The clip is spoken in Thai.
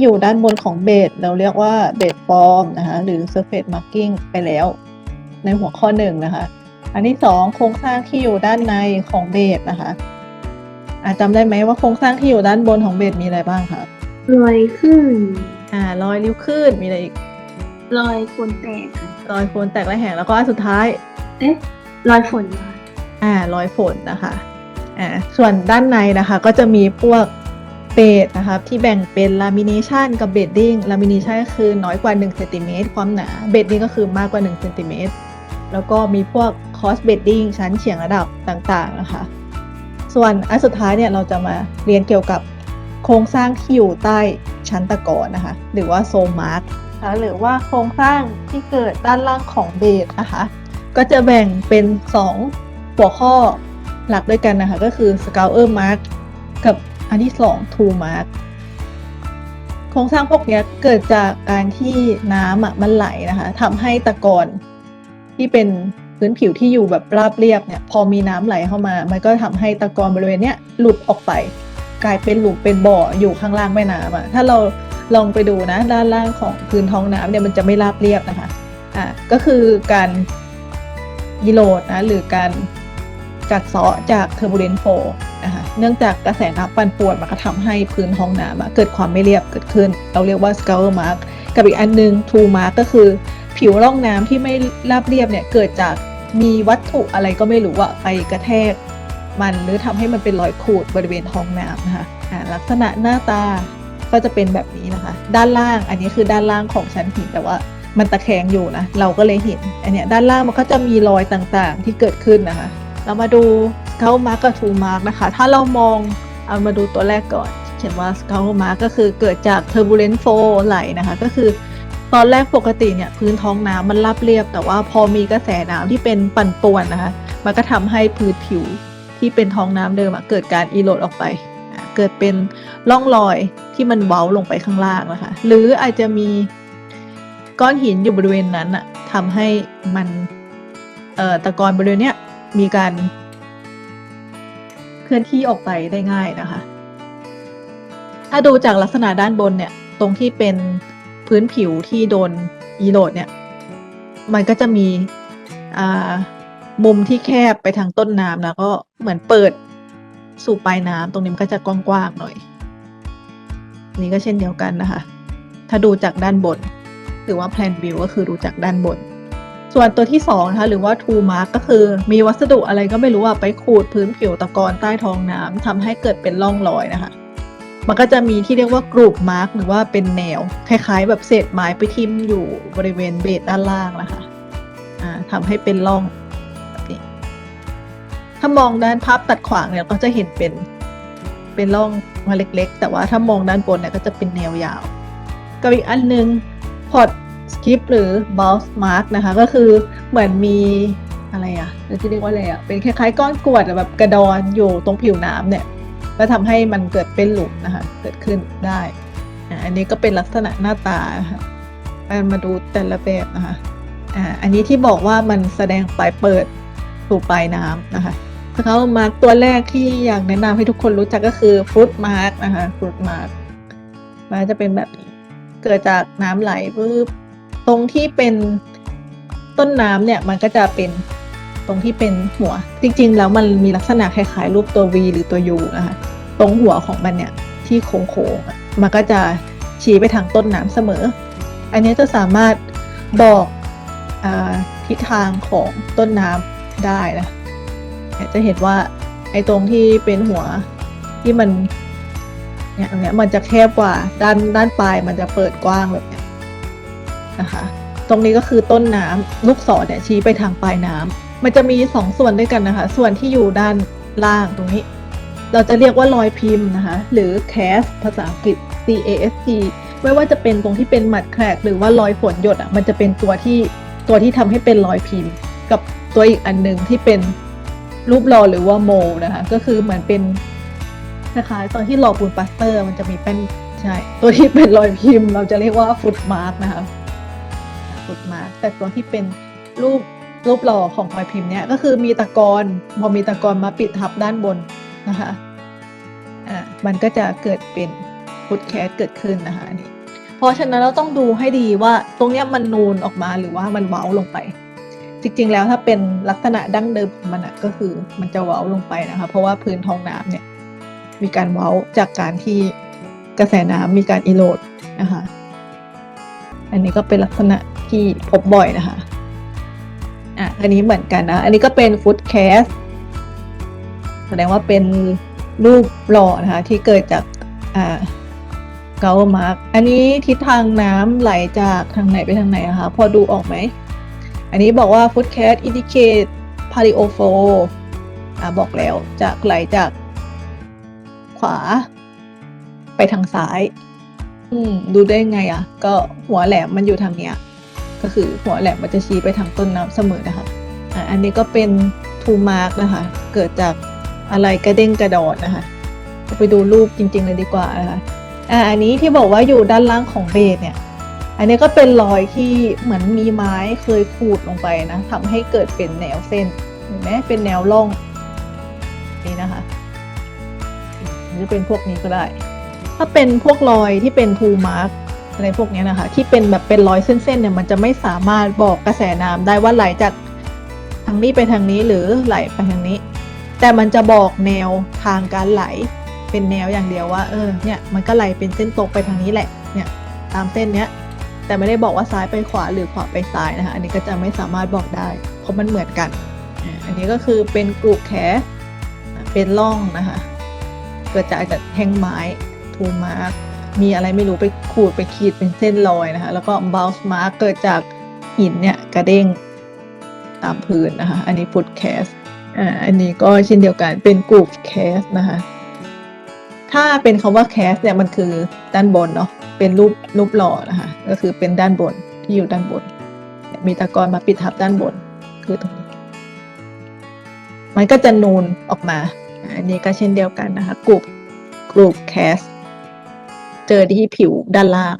อยู่ด้านบนของเบสเราเรียกว่าเบสฟอร์มนะคะหรือ surface marking ไปแล้ว ในหัวข้อหนึ่งนะคะ อันที่สองโครงสร้างที่อยู่ด้านในของเบสนะคะอาจำได้ไหมว่าโครงสร้างที่อยู่ด้านบนของเบสมีอะไรบ้างคะรอยขึ้นอ่ารอยริ้วขึ้นมีอะไรอีกรอยโคนแตกค่ะรอยโคนแตกและแหงแล้วก็อันสุดท้าย เอ๊ะรอยฝนค่ะอ่ารอยฝนนะคะอ่าส่วนด้านในนะคะ ก็จะมีพวก เบสนะคะที่แบ่งเป็นลามิเนชันกับเบดดิ้งลามิเนชันก็คือน้อยกว่า1เซนติเมตรความหนาเบดดิ้งก็คือมากกว่า1เซนติเมตรแล้วก็มีพวกคอสเบดดิ้งชั้นเฉียงระดับต่างๆนะคะ ส่วนอันสุดท้ายเนี่ยเราจะมาเรียนเกี่ยวกับโครงสร้างที่อยู่ใต้ชั้นตะกอนนะคะ หรือว่าโซมาร์กหรือว่าโครงสร้างที่เกิดด้านล่างของเบสนะคะ ก็จะแบ่งเป็น 2 หัวข้อหลักด้วยกันนะคะ ก็คือ Scour Mark กับ อันที่2 True Mark โครงสร้างพวกนี้เกิดจากการที่น้ำอะมันไหลนะคะทำให้ตะกอนที่เป็นพื้นผิวที่อยู่แบบราบเรียบเนี่ย พอมีน้ำไหลเข้ามา มันก็ทำให้ตะกอนบริเวณเนี้ยหลุดออกไป กลายเป็นหลุมเป็นบ่ออยู่ข้างล่างแม่น้ำอะถ้าเราลองไปดูนะ ด้านล่างของพื้นท้องน้ำเนี่ยมันจะไม่ราบเรียบนะคะอ่าก็คือการยิโรดนะหรือการกัดเซาะจากเทอร์บูเลนโฟนะคะ เนื่องจากกระแสน้ำปั่นป่วนมันก็ทำให้พื้นท้องน้ำเกิดความไม่เรียบเกิดขึ้น เราเรียกว่า scour mark กับอีกอันหนึง true mark ก็คือ ผิวร่องน้ำที่ไม่ราบเรียบเนี่ยเกิดจากมีวัตถุอะไรก็ไม่รู้อะไปกระแทกมันหรือทำให้มันเป็นรอยขูดบริเวณท้องน้ำนะคะอ่าลักษณะหน้าตาก็จะเป็นแบบนี้นะคะ ด้านล่างอันนี้คือด้านล่างของชั้นหินแต่ว่ามันตะแคงอยู่นะ เราก็เลยเห็น อันเนี้ยด้านล่างมันก็จะมีรอยต่างๆที่เกิดขึ้นนะคะ เรามาดู Skull Mark กับ True Mark นะคะ ถ้าเรามองเอามาดูตัวแรกก่อน เขียนว่า Skull Mark ก็คือเกิดจาก Turbulent Flow ไหลนะคะ ก็คือตอนแรกปกติเนี่ยพื้นท้องน้ำมันราบเรียบ แต่ว่าพอมีกระแสน้ำที่เป็นปั่นป่วนนะคะ มันก็ทำให้พื้นผิวที่เป็นท้องน้ำเดิมเกิดการอีโรดออกไป เกิดเป็นร่องรอยที่มันเว้าลงไปข้างล่างนะคะ หรืออาจจะมีก้อนหินอยู่บริเวณนั้นอะทำให้มันตะกอนบริเวณเนี้ยมีการ เคลื่อนที่ออกไปได้ง่ายนะคะ ถ้าดูจากลักษณะด้านบนเนี่ย ตรงที่เป็นพื้นผิวที่โดนอีโรดเนี่ย มันก็จะมีมุมที่แคบไปทางต้นน้ำแล้วก็เหมือนเปิดสู่ปลายน้ำตรงนี้มันก็จะกว้างๆหน่อย นี่ก็เช่นเดียวกันนะคะ ถ้าดูจากด้านบนหรือว่า plan view ก็คือดูจากด้านบน ส่วนตัวที่2นะคะหรือว่า true mark ก็คือมีวัสดุอะไรก็ไม่รู้อะไปขูดพื้นผิวตะกอนใต้ท้องน้ำทำให้เกิดเป็นร่องรอยนะคะ มันก็จะมีที่เรียกว่ากรูปมาร์กหรือว่าเป็นแนว คล้ายๆ แบบเศษไม้ไปทิ่มอยู่บริเวณเบสด้านล่างนะคะอ่าทำให้เป็นร่องแบบนี้ถ้ามองด้านภาพตัดขวางเนี่ยก็จะเห็นเป็นเป็นร่องมาเล็กๆ แต่ว่าถ้ามองด้านบนเนี่ยก็จะเป็นแนวยาว กับอีกอันหนึงพอร์ต สคริปหรือ bounce mark นะคะ ก็คือเหมือนมีอะไรอะหรือที่เรียกว่าอะไรอะเป็นคล้ายๆก้อนกรวดแบบกระดอนอยู่ตรงผิวน้ำเนี่ยก็ทำให้มันเกิดเป็นหลุมนะคะ เกิดขึ้นได้ อันนี้ก็เป็นลักษณะหน้าตานะคะมาดูแต่ละแบบนะคะอ่าอันนี้ที่บอกว่ามันแสดงปลายเปิดสู่ปลายน้ำนะคะเขามาตัวแรกที่อยากแนะนำให้ทุกคนรู้จักก็คือฟรุตมาร์กนะคะฟรุตมาร์กมันจะเป็นแบบนี้ เกิดจากน้ำไหลปุ๊บ ตรงที่เป็นต้นน้ำเนี่ยมันก็จะเป็นตรงที่เป็นหัว จริงๆ แล้วมันมีลักษณะคล้ายๆ รูปตัว V หรือตัว U นะคะตรงหัวของมันเนี่ยที่โค้งๆมันก็จะชี้ไปทางต้นน้ำเสมอ อันนี้จะสามารถบอกอทิศทางของต้นน้ำได้นะจะเห็นว่าไอ้ตรงที่เป็นหัวที่มันเนี่ยตรงเนี้ยมันจะแคบกว่าด้านด้านปลายมันจะเปิดกว้างแบบนี้ นะคะ ตรงนี้ก็คือต้นน้ำลูกศรเนี่ยชี้ไปทางปลายน้ำมันจะมีสองส่วนด้วยกันนะคะ ส่วนที่อยู่ด้านล่างตรงนี้ เราจะเรียกว่ารอยพิมพ์นะคะ หรือ cast ภาษาอังกฤษ C A S T ไม่ว่าจะเป็นตรงที่เป็นหมัดแครกหรือว่ารอยฝนหยดอะมันจะเป็นตัวที่ตัวที่ทำให้เป็นรอยพิมพ์ กับตัวอีกอันหนึ่งที่เป็นรูปหล่อหรือว่าโมนะคะ ก็คือเหมือนเป็นคล้ายๆตอนที่หลอปูนปลาสเตอร์ มันจะมีเป็นใช่ ตัวที่เป็นรอยพิมพ์ เราจะเรียกว่าฟุตมาร์กนะคะ ฟุตมา แต่ตัวที่เป็นรูปรูปหล่อของรอยพิมพ์เนี้ยก็คือมีตะกอนพอมีตะกอนมาปิดทับด้านบนนะคะอ่ามันก็จะเกิดเป็นฟุตแคสเกิดขึ้นนะคะนนี้เพราะฉะนั้นเราต้องดูให้ดีว่าตรงเนี้ยมันนูนออกมาหรือว่ามันเว้าลงไป จริงๆแล้วถ้าเป็นลักษณะดั้งเดิมของมันอะก็คือมันจะเว้าลงไปนะคะเพราะว่าพื้นท้องน้ำเนี่ยมีการเว้าจากการที่กระแสน้ำมีการอีโรดนะคะ อันนี้ก็เป็นลักษณะ ที่พบบ่อยนะคะ อะ อันนี้เหมือนกันนะ อันนี้ก็เป็นฟุตแคสแสดงว่าเป็นรูปหล่อนะคะ ที่เกิดจากอ่าเกามาร์กอันนี้ทิศทางน้ำไหลจากทางไหนไปทางไหนอะคะ พอดูออกไหม อันนี้บอกว่า footcast indicate paleo flow อ่าบอกแล้วจากไหลจากขวา ไปทางซ้าย อืม ดูได้ไงอะ ก็หัวแหลมมันอยู่ทางเนี้ย ก็คือหัวแหลมมันจะชี้ไปทางต้นน้ำเสมอนะคะอันนี้ก็เป็นทูมาร์กนะคะ เกิดจากอะไรกระเด้งกระดอนนะคะไปดูรูปจริง ๆ เลยดีกว่านะคะอ่าอันนี้ที่บอกว่าอยู่ด้านล่างของเบสเนี่ย อันนี้ก็เป็นรอยที่เหมือนมีไม้เคยขูดลงไปนะทำให้เกิดเป็นแนวเส้นเห็นไหมเป็นแนวร่องนี่นะคะหรือเป็นพวกนี้ก็ได้ ถ้าเป็นพวกรอยที่เป็นทูมาร์ก อะไรพวกนี้นะคะ ที่เป็นแบบเป็นรอยเส้นๆเนี่ยมันจะไม่สามารถบอกกระแสน้ำได้ว่าไหลจากทางนี้ไปทางนี้หรือไหลไปทางนี้ แต่มันจะบอกแนวทางการไหล เป็นแนวอย่างเดียวว่าเออเนี่ยมันก็ไหลเป็นเส้นตรงไปทางนี้แหละเนี่ยตามเส้นเนี้ยแต่ไม่ได้บอกว่าซ้ายไปขวาหรือขวาไปซ้ายนะคะอันนี้ก็จะไม่สามารถบอกได้ เพราะมันเหมือนกัน อันนี้ก็คือเป็นกรุแคเป็นร่องนะคะเกิดจากจากแท่งไม้ทูมาร์ก มีอะไรไม่รู้ไปขูดไปขีดเป็นเส้นรอยนะคะ แล้วก็บ o ลส์มาร์กเกิดจากหินเนี่ยกระเด้งตามพื้นนะคะ อันนี้ฟุตแคสอ่าอันนี้ก็เช่นเดียวกันเป็นกรุแคสนะคะ ถ้าเป็นคำว่าแคสเนี่ยมันคือด้านบนเนาะเป็นรูปรูปหล่อนะคะก็คือเป็นด้านบนที่อยู่ด้านบน มีตะกอนมาปิดทับด้านบนคือตรงนี้มันก็จะนูนออกมา อันนี้ก็เช่นเดียวกันนะคะกลุ่มกลุ่มแคส เจอที่ผิวด้านล่าง